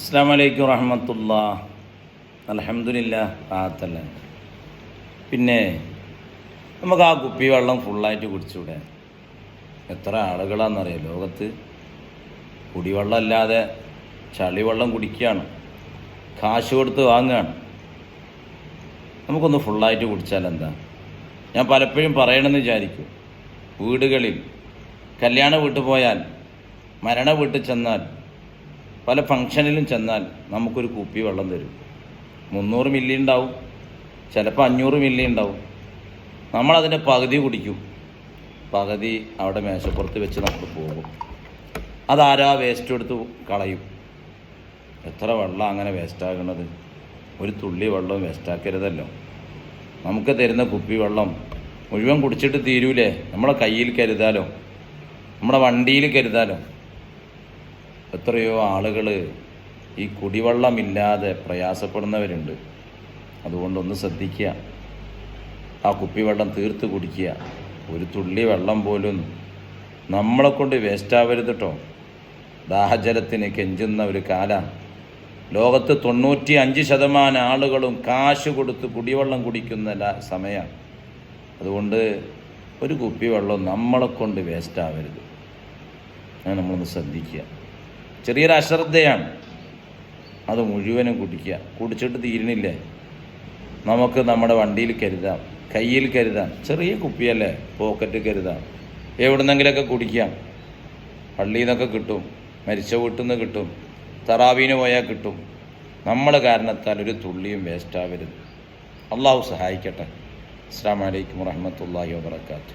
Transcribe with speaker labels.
Speaker 1: അസ്സാം വലൈക്കും വറഹമത്തുള്ള. അലഹമില്ല റാത്തല്ല പിന്നെ നമുക്ക് ആ കുപ്പി വെള്ളം ഫുള്ളായിട്ട് കുടിച്ചൂടെ? എത്ര ആളുകളാണെന്നറിയാം ലോകത്ത് കുടിവെള്ളം അല്ലാതെ ചളിവെള്ളം കുടിക്കുകയാണ്. കാശ് കൊടുത്ത് വാങ്ങുകയാണ്. നമുക്കൊന്ന് ഫുള്ളായിട്ട് കുടിച്ചാൽ എന്താ ഞാൻ പലപ്പോഴും പറയണമെന്ന് വിചാരിക്കും. വീടുകളിൽ കല്യാണ വീട്ടിൽ പോയാൽ മരണ വീട്ടിൽ ചെന്നാൽ പല ഫങ്ഷനിലും ചെന്നാൽ നമുക്കൊരു കുപ്പി വെള്ളം തരും. മുന്നൂറ് മില്ലി ഉണ്ടാവും. ചിലപ്പോൾ അഞ്ഞൂറ് മില്ലി ഉണ്ടാവും. നമ്മളതിന്റെ പകുതി കുടിക്കും. പകുതി അവിടെ മേശപ്പുറത്ത് വെച്ച് നമ്മൾ പോകും. അതാരാ വേസ്റ്റ് എടുത്ത് കളയും? എത്ര വെള്ളം അങ്ങനെ വേസ്റ്റാകണത് ഒരു തുള്ളി വെള്ളം വേസ്റ്റാക്കരുതല്ലോ നമുക്ക് തരുന്ന കുപ്പി വെള്ളം മുഴുവൻ കുടിച്ചിട്ട് തീരൂലേ? നമ്മളെ കയ്യിൽ കരുതാലോ? നമ്മുടെ വണ്ടിയിൽ കരുതാലോ? എത്രയോ ആളുകൾ ഈ കുടിവെള്ളമില്ലാതെ പ്രയാസപ്പെടുന്നവരുണ്ട്. അതുകൊണ്ടൊന്ന് ശ്രദ്ധിക്കുക. ആ കുപ്പിവെള്ളം തീർത്ത് കുടിക്കുക. ഒരു തുള്ളി വെള്ളം പോലും നമ്മളെ കൊണ്ട് വേസ്റ്റാവരുത് കേട്ടോ ദാഹജലത്തിന് കെഞ്ചുന്ന ഒരു കാല. ലോകത്ത് തൊണ്ണൂറ്റി അഞ്ച് ശതമാനം ആളുകളും കാശ് കൊടുത്ത് കുടിവെള്ളം കുടിക്കുന്ന സമയമാണ് അതുകൊണ്ട് ഒരു കുപ്പി വെള്ളം നമ്മളെ കൊണ്ട് വേസ്റ്റാവരുത്. അത് നമ്മളൊന്ന് ശ്രദ്ധിക്കുക. ചെറിയൊരു അശ്രദ്ധയാണ്. അത് മുഴുവനും കുടിക്കുക. കുടിച്ചിട്ട് തീരണില്ലേ നമുക്ക് നമ്മുടെ വണ്ടിയിൽ കരുതാം. കയ്യിൽ കരുതാം. ചെറിയ കുപ്പിയല്ലേ? പോക്കറ്റ് കരുതാം. എവിടുന്നെങ്കിലൊക്കെ കുടിക്കാം. പള്ളിയിൽ നിന്നൊക്കെ കിട്ടും. മരിച്ച വീട്ടിൽ നിന്ന് കിട്ടും. തറാവീന് പോയാൽ കിട്ടും. നമ്മൾ കാരണത്താൽ ഒരു തുള്ളിയും വേസ്റ്റാവരുത് അള്ളാഹു സഹായിക്കട്ടെ. അസ്സാം വലൈക്കും വാഹമത്തല്ലാഹി വാബർക്കാത്തു